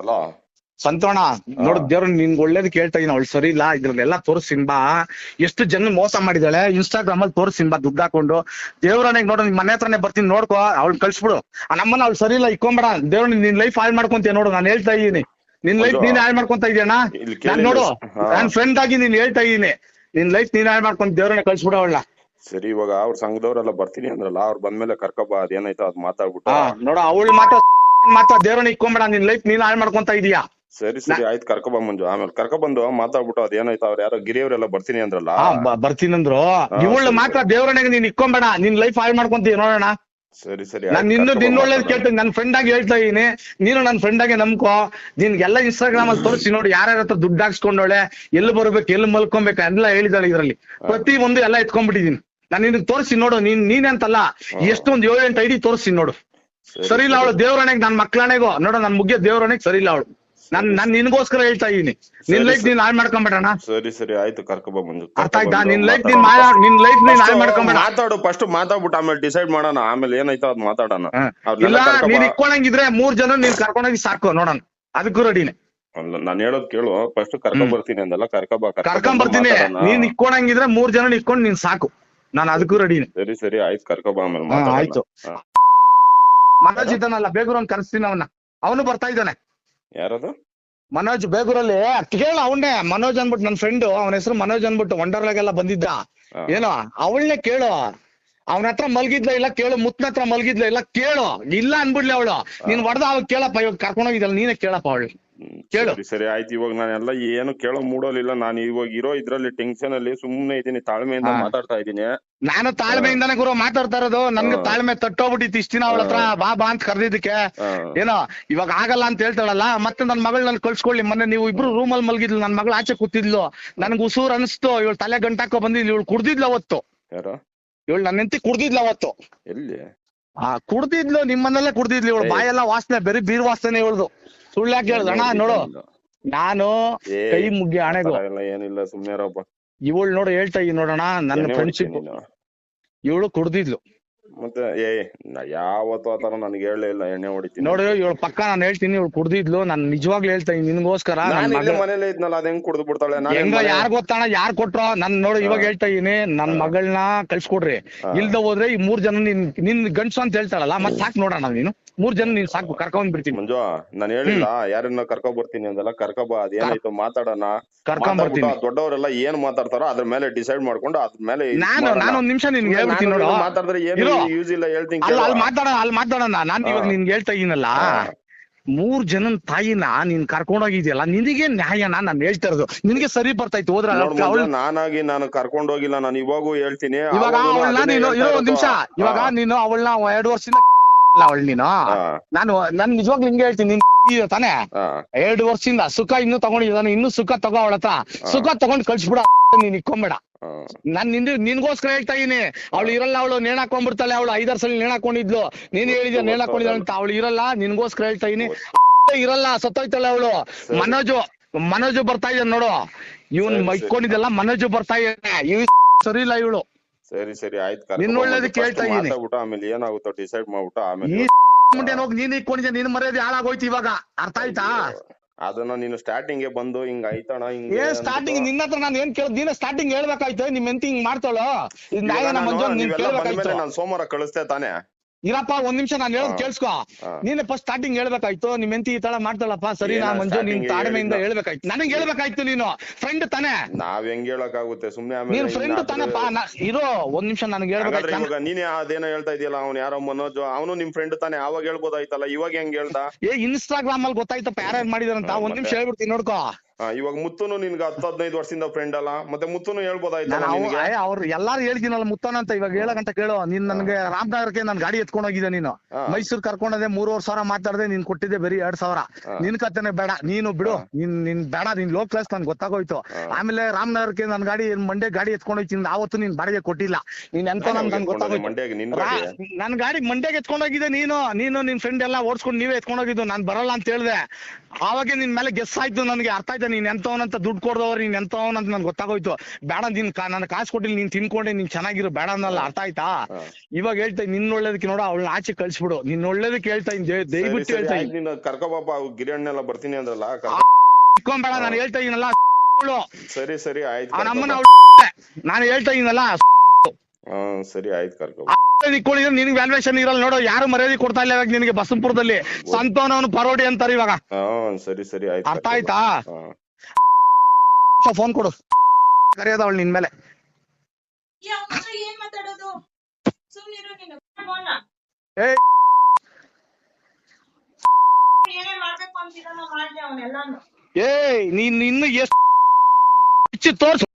ಅಲ್ಲ. ಸಂತೋಣ ನೋಡು ದೇವ್ರ ನಿನ್ಗ್ ಒಳ್ಳೇದು ಕೇಳ್ತಾ ಇದೀನಿ ಅವಳು ಸರಿ ಇಲ್ಲ ಇದ್ರಲ್ಲೆಲ್ಲ ತೋರಿಸಿನ್ ಬಾ. ಎಷ್ಟು ಜನ ಮೋಸ ಮಾಡಿದಾಳೆ ಇನ್ಸ್ಟಾಗ್ರಾಮ್ ಅಲ್ಲಿ ತೋರ್ಸಿನ್ ಬಾ ದುಡ್ಡು ಹಾಕೊಂಡು. ದೇವ್ರನೆಗ್ ನೋಡು ನಿನ್ ಮನೆ ಹತ್ರನೇ ಬರ್ತೀನಿ ನೋಡ್ಕೋ ಅವ್ಳು ಕಳ್ಸ್ಬಿಡು. ಆ ನಮ್ಮನ್ನ ಅವ್ಳು ಸರಿ ಇಲ್ಲ ಇಕ್ಕೊಂಬೇಡ. ದೇವ್ರ ನಿನ್ ಲೈಫ್ ಹಾಳು ಮಾಡ್ಕೊಂತೀಯ ನೋಡು ನಾನು ಹೇಳ್ತಾ ಇದೀನಿ. ನಿನ್ ಲೈಫ್. ನೀನ್ ಹಾಳು ಮಾಡ್ಕೊಂತ ಇದೀಯಣ್ಣ? ನಾನ್ ನೋಡು ನನ್ ನಾನ್ ಫ್ರೆಂಡ್ ಆಗಿ ನೀನ್ ಹೇಳ್ತಾ ಇದೀನಿ. ನಿನ್ ಲೈಫ್ ನೀನ್ ಹಾಳು ಮಾಡ್ಕೊಂತ ದೇವ್ರನ್ನ ಕಳ್ಸ್ಬಿಡು ಅವಳ ಸರಿ ಇವಾಗ ಅವ್ರ ಸಂಘದವ್ರೆಲ್ಲ ಬರ್ತೀನಿ ಅಂದ್ರಲ್ಲ ಅವ್ರು ಬಂದ್ಮೇಲೆ ಕರ್ಕೊಬಾ ಅದೇನಾಯ್ತು ಅದ್ ಮಾತಾಡ್ಬಿಟ್ಟು. ನೋಡ ಅವಳು ಮಾತ್ರ ಮಾತ್ರ ದೇವ್ರನ್ನ ಇಕ್ಕೊಂಬೇಡ ನಿನ್ ಲೈಫ್ ನೀನ್ ಹಾಳು ಮಾಡ್ಕೊಂತ ಇದೀಯಾ? ಸರಿ ಸರಿ ಆಯ್ತು ಕರ್ಕೊಬಾ ಮಂಜು. ಆಮೇಲೆ ಕರ್ಕೊಬಂದು ಮಾತಾಡ್ಬಿಟ್ಟು ಅದೇನಾಯ್ತು ಅವ್ರ ಯಾರೋ ಗಿರಿಯವರೆಲ್ಲ ಬರ್ತೀನಿ ಅಂದ್ರಲ್ಲ? ಆ, ಬ- ಬರ್ತೀನಂದ್ರು ಇವಳು ಮಾತ್ರ ದೇವ್ರನೆಗೆ ನೀನ್ ಇಕ್ಕೊಂಬೇಡ ನಿನ್ ಲೈಫ್ ಹಾಳು ಮಾಡ್ಕೊಂತೀಯ ನೋಡೋಣ? ಸರಿ ಸರಿ ನಾನ್ ನಿನ್ನೂ ನಿನ್ನ ಒಳ್ಳೇದು ಕೇಳ್ತೀನಿ ನನ್ ಫ್ರೆಂಡ್ ಆಗಿ ಹೇಳ್ತಾ ಇದೀನಿ. ನೀನು ನನ್ ಫ್ರೆಂಡ್ ಆಗಿ ನಂಬ್ಕೋ. ನಿನ್ಗೆಲ್ಲ ಇನ್ಸ್ಟಾಗ್ರಾಮ್ ಅಲ್ಲಿ ತೋರಿಸಿ ನೋಡಿ ಯಾರ್ಯಾರ ಹತ್ರ ದುಡ್ಡು ಹಾಕ್ಸ್ಕೊಂಡೋಳೆ ಎಲ್ಲಿ ಬರ್ಬೇಕು ಎಲ್ಲಿ ಮಲ್ಕೊಬೇಕು ಎಲ್ಲ ಹೇಳಿದಾಳೆ ಇದ್ರಲ್ಲಿ. ಪ್ರತಿ ಒಂದು ಎಲ್ಲ ಎತ್ಕೊಂಡ್ಬಿಟ್ಟಿದೀನಿ. ನಾನು ನಿನ್ ತೋರಿಸಿ ನೋಡು ನೀನ್ ನೀನೆ ಅಂತಲ್ಲ ಎಷ್ಟೊಂದ್ ಏಳು ಎಂಟು ಐಡಿ ತೋರಿಸ್ತೀನಿ ನೋಡು. ಸರಿ, ಇಲ್ಲ ಅವಳು ದೇವ್ರಣೆಗ್ ನನ್ ಮಕ್ಳಾಣೆಗೋ. ನೋಡ ನನ್ ಮುಗ್ಯ ದೇವ್ರಣೆಗ್ ಸರಿ ಇಲ್ಲ ಅವಳು. ನಾನ್ ನಾನ್ ನಿನ್ಗೋಸ್ಕರ ಹೇಳ್ತಾ ಇದೀನಿ. ನಿನ್ ಲೈಫ್. ನೀನ್ ಹಾಳು ಮಾಡ್ಕೊಂಬೇಡಣ ಸರಿ ಸರಿ ಆಯ್ತು ಕರ್ಕೊಬಾ ಮಂಜು. ಅರ್ಥ ಆಯ್ತಾ? ನಿನ್ ಲೈಫ್. ನೀನ್ ಮಾಯ ನಿನ್ ಲೈಫ್ ನೀನ್ ಹಾಳು ಮಾಡ್ಕೊಂಬೇಡ. ಮಾತಾಡು ಫಸ್ಟ್ ಮಾತಾಡ್ಬಿಟ್ಟು ಆಮೇಲೆ ಡಿಸೈಡ್ ಮಾಡೋಣ. ಆಮೇಲೆ ಏನಾಯ್ತು ಅದ್ ಮಾತಾಡೋಣ. ಇಲ್ಲ. ನೀನ್ ಇಕ್ಕೊಂಡಂಗಿದ್ರೆ ಮೂರ್ ಜನ ನೀನ್ ಕರ್ಕೊಂಡೋಗಿ ಸಾಕು ನೋಡೋಣ. ಅದಕ್ಕೂ ರೆಡಿನೇ ಅಲ್ಲ, ನಾನ್ ಹೇಳೋದ್ ಕೇಳು. ಫಸ್ಟ್ ಕರ್ಕೊಂಡ್ ಬರ್ತೀನಿ ಅಂದಲ್ಲ ಕರ್ಕೊಬಾ ಕರ್ಕೊಂಡ್ ಬರ್ತೀನಿ. ನೀನ್ ಇಕ್ಕೊಂಡಂಗಿದ್ರೆ ಮೂರ್ ಜನ ಇಕ್ಕೊಂಡ್ ನೀನ್ ಸಾಕು. ನಾನು ಅದಕ್ಕೂ ರೆಡಿನೇ ಸರಿ ಸರಿ ಆಯ್ತು ಕರ್ಕೊಬಾ ಆಮೇಲೆ ಆಯ್ತು. ಮನೋಜ್ ಇದ್ದಾನಲ್ಲ ಬೇಗೂರ್ ಕರೆಸ್ತೀನಿ ಅವನ್ನ ಅವನು ಬರ್ತಾ ಇದ್ದಾನೆ. ಯಾರದು? ಮನೋಜ್ ಬೇಗೂರಲ್ಲಿ ಕೇಳ ಅವನ್ನೇ. ಮನೋಜ್ ಅನ್ಬಿಟ್ಟು ನನ್ ಫ್ರೆಂಡ್ ಅವನ ಹೆಸರು ಮನೋಜ್ ಅನ್ಬಿಟ್ಟು ವಂಡರ್ಲಾಗೆಲ್ಲ ಬಂದಿದ್ದ. ಏನೋ ಅವಳನ್ನೇ ಕೇಳು. ಅವನ ಹತ್ರ ಮಲ್ಗಿದ್ಲ ಇಲ್ಲ ಕೇಳು ಮುತ್ನ ಹತ್ರ ಮಲ್ಗಿದ್ಲ ಇಲ್ಲ ಕೇಳು. ಇಲ್ಲ ಅನ್ಬಿಡ್ಲಿ ಅವಳು. ನೀನ್ ಹೊಡೆದ ಅವಾಗ ಕೇಳಪ್ಪ ಇವಾಗ ಕರ್ಕೊಂಡೋಗಿದ್ದಲ್ಲ ನೀನೇ ಕೇಳಪ್ಪ ಅವಳು ಕೇಳು. ಸರಿ ಆಯ್ತು ಇವಾಗ ನಾನೆಲ್ಲ ಏನು ಕೇಳೋ ಮೂಡೋಲಿಲ್ಲ ನಾನು ಇವಾಗ ಇರೋ ಇದ್ರಲ್ಲಿ ಟೆನ್ಷನ್ ಅಲ್ಲಿ ಸುಮ್ನೆ ಇದೀನಿ ತಾಳ್ಮೆಯಿಂದ ಮಾತಾಡ್ತಾ ಇದೀನಿ ನಾನು ತಾಳ್ಮೆಯಿಂದಾನೆ ಗುರು ಮಾತಾಡ್ತಾ ಇರೋದು. ನನ್ಗೆ ತಾಳ್ಮೆ ತಟ್ಟೋಗ್ಬಿಟ್ಟಿತ್ತು ಇಷ್ಟ ದಿನ ಅವಳ ಹತ್ರ ಬಾ ಬಾ ಅಂತ ಕರೆದಿದ್ದಕ್ಕೆ. ಏನೋ ಇವಾಗ ಆಗಲ್ಲ ಅಂತ ಹೇಳ್ತಾಳಲ್ಲ. ಮತ್ತೆ ನನ್ನ ಮಗಳು ನನ್ ಕಳ್ಸ್ಕೊಳ್ಳಿ. ಮೊನ್ನೆ ನೀವು ಇಬ್ರು ರೂಮಲ್ಲಿ ಮಲಗಿದ್ಲು. ನನ್ ಮಗಳು ಆಚೆ ಕೂತಿದ್ಲು. ನನ್ಗೆ ಉಸೂರ್ ಅನಿಸ್ತು. ಇವಳು ತಲೆ ಗಂಟಾಕೋ ಬಂದಿದ್ಲು. ಇವಳು ಕುಡ್ದಿದ್ಲು ಅವತ್ತು. ಇವಳು ನನ್ನ ಹೆಂಡತಿ ಕುಡ್ದಿದ್ಲು ಅವತ್ತು. ಎಲ್ಲಿ? ಆ ಕುಡ್ದಿದ್ಲು. ನಿಮ್ಮನ್ನೆಲ್ಲ ಕುಡ್ದಿದ್ಲು ಇವಳು. ಬಾಯೆಲ್ಲ ವಾಸನೆ ಬರೀ ಬೀರ್ ವಾಸನೆ ಇವಳ್ದು. ಸುಳ್ಳು ಯಾಕೆ ಹೇಳ್ದ ಅಣ್ಣ ನೋಡು. ನಾನು ಕೈ ಮುಗ್ಗಿ ಆ ಹಣೆಗು ಏನಿಲ್ಲ ಸುಮ್ನೆ ಇವಳು ನೋಡು ಹೇಳ್ತಾ ಇದ್ ನೋಡೋಣ ನನ್ನ ಫ್ರೆಂಡ್ಶಿಪ್ ಇವಳು ಕುಡ್ದಿದ್ಲು. ಮತ್ತೆ ಏ ಯಾವತ್ತು ಆತರ ನನಗೆ ಹೇಳೇ ಇಲ್ಲ ಎಣ್ಣೆ ಹೊಡಿತೀನಿ. ನೋಡಿ ಇವಳು ಪಕ್ಕ ನಾನು ಹೇಳ್ತೀನಿ ಇವಳು ಕುಡ್ದಿದ್ಲು ನಾನು ನಿಜವಾಗ್ಲೂ ಹೇಳ್ತಾ ಇದ್ದೀನಿ ನಿನ್ಗೋಸ್ಕರ ಮನೇಲೆ ಇದ್ನಲ್ಲ ಅದ್ ಹೆಂಗ್ ಕುಡ್ದು ಬಿಡ್ತಾಳೆ? ಹೆಂಗ ಯಾರು ಗೊತ್ತಾಣ ಯಾರ್ ಕೊಟ್ರೋ ನನ್ ನೋಡು ಇವಾಗ. ಹೇಳ್ತಾ ಇದೀನಿ ನನ್ ಮಗಳನ್ನ ಕಳ್ಸ್ಕೊಡ್ರಿ. ಕೊಡ್ರಿ ಇಲ್ದ ಹೋದ್ರೆ ಈ ಮೂರ್ ಜನ ನಿನ್ ನಿನ್ ಗಂಡ್ಸು ಅಂತ ಹೇಳ್ತಾಳಲ್ಲ ಮತ್ ಸಾಕ್ ನೋಡೋಣ ನೀನು? ಮೂರ್ ಜನ ನೀನ್ ಸಾಕು ಕರ್ಕೊಂಡ್ ಬಿಡ್ತೀನಿ ಮಂಜು ನಾನ್ ಹೇಳಿಲ್ಲ ಯಾರನ್ನ ಕರ್ಕೊಂಡ್ ಬರ್ತೀನಿ ಅಂದಲ್ಲ ಕರ್ಕೊಬಾ ಅದೇನಾಯ್ತು ಮಾತಾಡೋಣ ಕರ್ಕೊಂಡ್ ಬರ್ತೀನಿ ದೊಡ್ಡವರೆಲ್ಲ ಏನ್ ಮಾತಾಡ್ತಾರೋ ಅದ್ರ ಮೇಲೆ ಡಿಸೈಡ್ ಮಾಡ್ಕೊಂಡು ಅದ್ರ ಮೇಲೆ ನಾನು ನಾನು ಒಂದ್ ನಿಮಿಷ ನಿನ್ಗೆ ಹೇಳ್ತೀನಿ ನೋಡು ಮಾತಾಡಿದ್ರೆ ಏನು. ಯೂಸ್ ಇಲ್ಲ ಹೇಳ್ತೀನಿ ಅಲ್ಲ. ಅಲ್ಲಿ ಮಾತಾಡೋಣ ಅಲ್ಲಿ ಮಾತಾಡೋಣ ನಾನು ಇವಾಗ. ನಿನ್ಗೆ ಹೇಳ್ತಾ ಇದೀನಲ್ಲ. ಮೂರ್ ಜನನ್ ತಾಯಿನ ನೀನ್ ಕರ್ಕೊಂಡೋಗಿದ್ಯಲ್ಲ ನಿನಗೆ ನ್ಯಾಯನ ನಾನ್ ಹೇಳ್ತಾ ಇರೋದು ನಿನಗೆ ಸರಿ ಬರ್ತಾಯ್ತು ಹೋದ್ರ ನಾನಾಗಿ ನಾನು ಕರ್ಕೊಂಡೋಗಿಲ್ಲ ನಾನು ಇವಾಗೂ ಹೇಳ್ತೀನಿ ಇವಾಗ ಅವಳನ್ನ ನೀನು ಇರೋ ಒಂದ್ ನಿಮಿಷ ಇವಾಗ. ನೀನು ಅವಳನ್ನ ಎರಡು ವರ್ಷದಿಂದ ಅವಳು ನೀನು? ನಾನು ನನ್ ನಿಜವಾಗ್ಲೂ ಹಿಂಗೆ ಹೇಳ್ತೀನಿ ನಿನ್ ತಾನೇ. ಎರಡು ವರ್ಷದಿಂದ ಸುಖ ಇನ್ನು ತಗೊಂಡಿದ್ದಾನೆ ಇನ್ನು ಸುಖ ತಗೋ ಅವಳ ಹತ್ರ. ಸುಖ ತಗೊಂಡ್ ಕಳ್ಸ್ಬಿಡ ನೀನ್ ಇಕ್ಕೊಂಬೇಡ. ನಾನ್ ನಿನ್ ನಿನ್ಗೋಸ್ಕರ ಹೇಳ್ತಾ ಇದೀನಿ. ಅವಳು ಇರಲ್ಲ ಅವಳು ನೇಣಾಕೊಂಡ್ಬಿಡ್ತಾಳೆ ಅವಳು ಐದಾರು ಸಲ ನೇಣಾಕೊಂಡಿದ್ಲು ನೀನ್ ಹೇಳಿದ್ಯ ನೇಣಾಕೊಂಡಿದ್ದಾಳೆ ಅಂತ ಅವಳು ಇರಲ್ಲ ನಿನ್ಗೋಸ್ಕರ ಹೇಳ್ತಾ ಇದೀನಿ. ಇರಲ್ಲ ಸತ್ತೋಯ್ತಾಳೆ ಅವಳು. ಮನೋಜು ಮನೋಜು ಬರ್ತಾ ಇದ್ದಾನೆ ನೋಡು. ಇವನ್ ಮೈಕೊಂಡಿದಲ್ಲ ಮನೋಜು ಬರ್ತಾ ಇದ್ದಾನೆ. ಇವ್ ಸರಿ ಇಲ್ಲ ಇವಳು. ಸರಿ ಸರಿ ಆಯ್ತು ನಿನ್ನ ಒಳ್ಳೇದು ಹೇಳ್ತಾ ಇದೀನಿ. ಮಾತಾಡ್ಬಿಟ್ಟು ಆಮೇಲೆ ಏನಾಗುತ್ತೋ ಡಿಸೈಡ್ ಮಾಡ್ಬಿಟ್ಟು ಆಮೇಲೆ ಈ ಮುಂದೆ ಹೋಗಿ ನೀನ್ ಇಕ್ಕೊಂಡಿದ್ದೆ ನಿನ್ ಮರ್ಯಾದೆ ಹಾಳಾಗೋಯ್ತು ಇವಾಗ. ಅರ್ಥ ಆಯ್ತಾ? ಅದನ್ನ ನೀನು ಸ್ಟಾರ್ಟಿಂಗ್ ಬಂದು ಹಿಂಗ್ ಐತಣ ಹಿಂಗ್ ಏ ಸ್ಟಾರ್ಟಿಂಗ್ ನಿನ್ನ ಹತ್ರ ನಾನು ಏನ್ ಕೇಳ ನೀನು ಸ್ಟಾರ್ಟಿಂಗ್ ಹೇಳ್ಬೇಕಾಯ್ತು ನಿಮ್ ಎಂತ ಹಿಂಗ್ ಮಾಡ್ತಾಳೋ? ನೀನ್ ಕೇಳ್ಬೇಕಾಯ್ತು. ನಾನು ಸೋಮವಾರ ಕಳಿಸ್ತೇ ತಾನೇ. ಇರಪ್ಪ ಒಂದ್ ನಿಮಿಷ ನಾನು ಹೇಳೋದ್ ಕೇಳಿಸ್ಕೋ. ನೀನೆ ಫಸ್ಟ್ ಸ್ಟಾರ್ಟಿಂಗ್ ಹೇಳ್ಬೇಕಾಯ್ತು ನಿಮ್ ಎಂತಿ ಈ ತರ ಮಾಡ್ತಾಳಪ್ಪ ಸರಿ ನಾ ಮಂಜು ನಿನ್ ತಾಳ್ಮೆಯಿಂದ? ಹೇಳ್ಬೇಕಾಯ್ತು. ನನಗ್ ಹೇಳ್ಬೇಕಾಯ್ತು ನೀನು ಫ್ರೆಂಡ್ ತಾನೇ. ನಾವ್ ಹೆಂಗ್ ಹೇಳಕ್ಕಾಗುತ್ತೆ? ಸುಮ್ನೆ ನೀನ್ ಫ್ರೆಂಡ್ ತಾನಪ್ಪ ಇರೋ ಒಂದ್ ನಿಮಿಷ ನನಗೆ ಹೇಳ್ಬೇಕಾಯ್ತು. ಇವಾಗ ನೀನೇ ಅದೇನೋ ಹೇಳ್ತಾ ಇದೆಯಲ್ಲ ಅವ್ನು ಯಾರೋ ಮನೋಜ್ ಅವನು ನಿಮ್ ಫ್ರೆಂಡ್ ತಾನೆ ಅವಾಗ ಹೇಳ್ಬೋದಾಯ್ತಲ್ಲ ಇವಾಗ ಹೆಂಗ್ ಹೇಳ್ತಾ ಏ ಇನ್ಸ್ಟಾಗ್ರಾಮ್ ಅಲ್ಲಿ ಗೊತ್ತಾಯ್ತಪ್ಪ ಯಾರ್ಯಾರು ಮಾಡಿದಾರಂತ ಒಂದ್ ನಿಮಿಷ? ಹೇಳ್ಬಿಡ್ತೀನಿ ನೋಡ್ಕೋ. ಇವಾಗ ಮುತ್ತುನು ನಿನ್ಗೆ ಹತ್ತು ಹದಿನೈದು ವರ್ಷದಿಂದ ಫ್ರೆಂಡ್ ಅಲ್ಲ. ಮತ್ತೆ ಮುತ್ತುನು ಹೇಳ್ಬೋದಾಯ್ತು ಅವ್ರು ಎಲ್ಲಾರು ಹೇಳ್ತೀನಲ್ಲ ಮುತ್ತನ ಅಂತ ಇವಾಗ ಹೇಳಕಂತ ಕೇಳು. ನೀನ್ ನನ್ಗೆ ರಾಮನಗರಕ್ಕೆ ನನ್ ಗಾಡಿ ಎತ್ಕೊಂಡ್ ಹೋಗಿದ್ದೆ ನೀನು. ಮೈಸೂರ್ ಕರ್ಕೊಂಡದೆ ಮೂರುವರೆ ಸಾವಿರ ಮಾತಾಡದೆ ನೀನ್ ಕೊಟ್ಟಿದ್ದೆ ಬರೀ ಎರಡ್ ಸಾವಿರ. ನಿನ್ ಕತೆನೆ ಬೇಡ. ನೀನು ಬಿಡು. ನಿನ್ ನಿನ್ ಬೇಡ ನೀನ್ ಲೋ ಕ್ಲಾಸ್ ನನ್ ಗೊತ್ತಾಗೋಯ್ತು. ಆಮೇಲೆ ರಾಮನಗರಕ್ಕೆ ನನ್ ಗಾಡಿ ಮಂಡ್ಯ ಗಾಡಿ ಎತ್ಕೊಂಡ್ ಹೋಯ್ತೀನಿ ಆವತ್ತು ನೀನ್ ಬಾಡಿಗೆ ಕೊಟ್ಟಿಲ್ಲ. ನೀನ್ ಎಂತ ನಾನು ಗೊತ್ತಾಗೋಯ್ತು. ನಿನ್ ಗಾಡಿ. ನನ್ ಗಾಡಿ ಮಂಡ್ಯಗೆ ಎತ್ಕೊಂಡ್ ಹೋಗಿದ್ದೆ ನೀನು. ನೀನು ನಿನ್ ಫ್ರೆಂಡ್ ಎಲ್ಲ ಓಡಿಸ್ಕೊಂಡು ನೀವೇ ಎತ್ಕೊಂಡ್ ಹೋಗಿದ್ದು. ನಾನ್ ಬರಲ್ಲ ಅಂತ ಹೇಳ್ದೆ. ಆವಾಗ ನಿನ್ ಮೇಲೆ ಗೆಸ್ ಆಯ್ತು ನನ್ಗೆ. ಅರ್ಥ ಆಯ್ತಾ ನೀನ್ ಎಂತವನಂತ ದುಡ್ಡು ಕೊಡ್ದವ್ರು ನೀನ್ ಎಂತವನಂತ ನನ್ ಗೊತ್ತಾಗೋಯ್ತು. ಬೇಡ ನಿನ್ ನನ್ನ ಕಾಸು ಕೊಟ್ಟಿಲ್ಲ ನೀನ್ ತಿನ್ಕೊಂಡೆ ನೀನ್ ಚೆನ್ನಾಗಿರು ಬೇಡ ಅನ್ನಲ್ಲ ಅರ್ಥ ಆಯ್ತಾ? ಇವಾಗ ಹೇಳ್ತಾ ನಿನ್ ಒಳ್ಳೇದಕ್ಕೆ ನೋಡ ಅವಳನ್ನ ಆಚೆ ಕಳ್ಸ್ಬಿಡು. ನಿನ್ ಒಳ್ಳೇದಕ್ಕೆ ಹೇಳ್ತಾ ಇನ್ ದಯವಿಟ್ಟು ಹೇಳ್ತಾ ಆಯ್ತು, ನೀನು ಕರ್ಕೊಬಾಪ ಗಿರಿಯಣ್ಣೆಲ್ಲ ಬರ್ತೀನಿ ಅಂದ್ರಲ್ಲ ಇಕ್ಕೊಂಬೇಡ ಇಟ್ಕೊಂಬೇಡ ನಾನು ಹೇಳ್ತಾ ಇದೀನಲ್ಲ ಅವಳು ಸರಿ ಸರಿ ಆಯ್ತು ನಮ್ಮನ್ನ ಅವಳು ನಾನು ಹೇಳ್ತಾ ಇದೀನಲ್ಲ ಸರಿ ಆಯ್ತು ಕರ್ಕೊ ನಿಕ್ಕೊಂಡಿದ್ರೆ ನಿನ್ಗೆ ವ್ಯಾಲ್ಯೂಯೇಷನ್ ಇರಲ್ಲ ನೋಡು. ಯಾರು ಮರ್ಯಾದೆ ಕೊಡ್ತಾ ಇಲ್ಲ ಇವಾಗ ನಿನಗೆ ಬಸಂಪುರದಲ್ಲಿ ಸಂತೋನವನು ಪರೋಡಿ ಅಂತಾರೆ ಇವಾಗ. ಹಾ ಸರಿ ಸರಿ ಆಯ್ತು ಅರ್ಥ ಆಯ್ತಾ. ಫೋನ್ ಕೊಡು. ಕರೆಯೋದ ಅವಳು ನಿನ್ ಮೇಲೆ. ಈ ಅವ್ನ್ ಹತ್ರ ಏನ್ ಮಾತಾಡೋದು? ಸುಮ್ನಿರು ನೀನು. ಫೋನ್ನ. ಏ ಏಯ್ ನೀನ್ ಇನ್ನು ಎಷ್ಟು ತೋರ್ಸು.